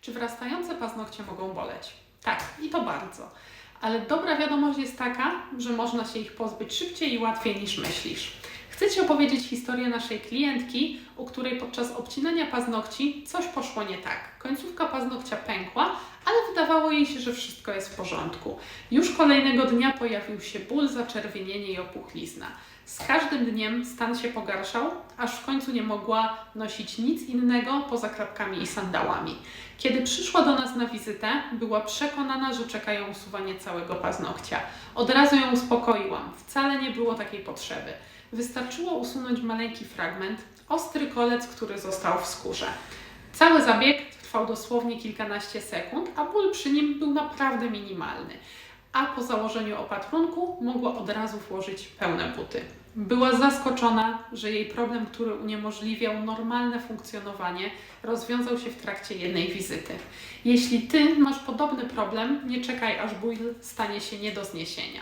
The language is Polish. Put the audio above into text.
Czy wrastające paznokcie mogą boleć? Tak, i to bardzo. Ale dobra wiadomość jest taka, że można się ich pozbyć szybciej i łatwiej niż myślisz. Chcę Ci opowiedzieć historię naszej klientki, u której podczas obcinania paznokci coś poszło nie tak. Końcówka paznokcia pękła, wydawało jej się, że wszystko jest w porządku. Już kolejnego dnia pojawił się ból, zaczerwienienie i opuchlizna. Z każdym dniem stan się pogarszał, aż w końcu nie mogła nosić nic innego poza klapkami i sandałami. Kiedy przyszła do nas na wizytę, była przekonana, że czeka ją usuwanie całego paznokcia. Od razu ją uspokoiłam. Wcale nie było takiej potrzeby. Wystarczyło usunąć maleńki fragment, ostry kolec, który został w skórze. Cały zabieg trwał dosłownie kilkanaście sekund, a ból przy nim był naprawdę minimalny. A po założeniu opatrunku mogła od razu włożyć pełne buty. Była zaskoczona, że jej problem, który uniemożliwiał normalne funkcjonowanie, rozwiązał się w trakcie jednej wizyty. Jeśli ty masz podobny problem, nie czekaj aż ból stanie się nie do zniesienia.